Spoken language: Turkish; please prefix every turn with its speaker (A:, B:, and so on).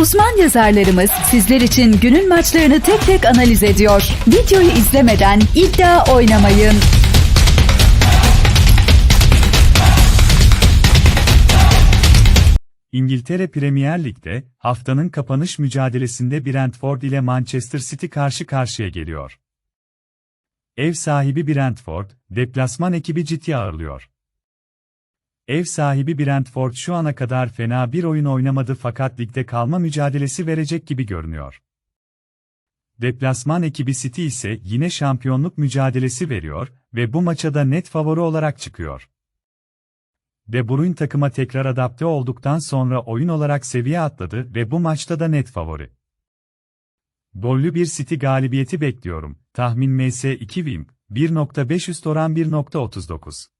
A: Uzman yazarlarımız sizler için günün maçlarını tek tek analiz ediyor. Videoyu izlemeden iddia oynamayın.
B: İngiltere Premier Lig'de haftanın kapanış mücadelesinde Brentford ile Manchester City karşı karşıya geliyor. Ev sahibi Brentford, deplasman ekibi ciddi ağırlıyor. Ev sahibi Brentford şu ana kadar fena bir oyun oynamadı fakat ligde kalma mücadelesi verecek gibi görünüyor. Deplasman ekibi City ise yine şampiyonluk mücadelesi veriyor ve bu maça da net favori olarak çıkıyor. De Bruyne takıma tekrar adapte olduktan sonra oyun olarak seviye atladı ve bu maçta da net favori. Gollü bir City galibiyeti bekliyorum. Tahmin MS 2 Wim, 1.5 üst oran 1.39.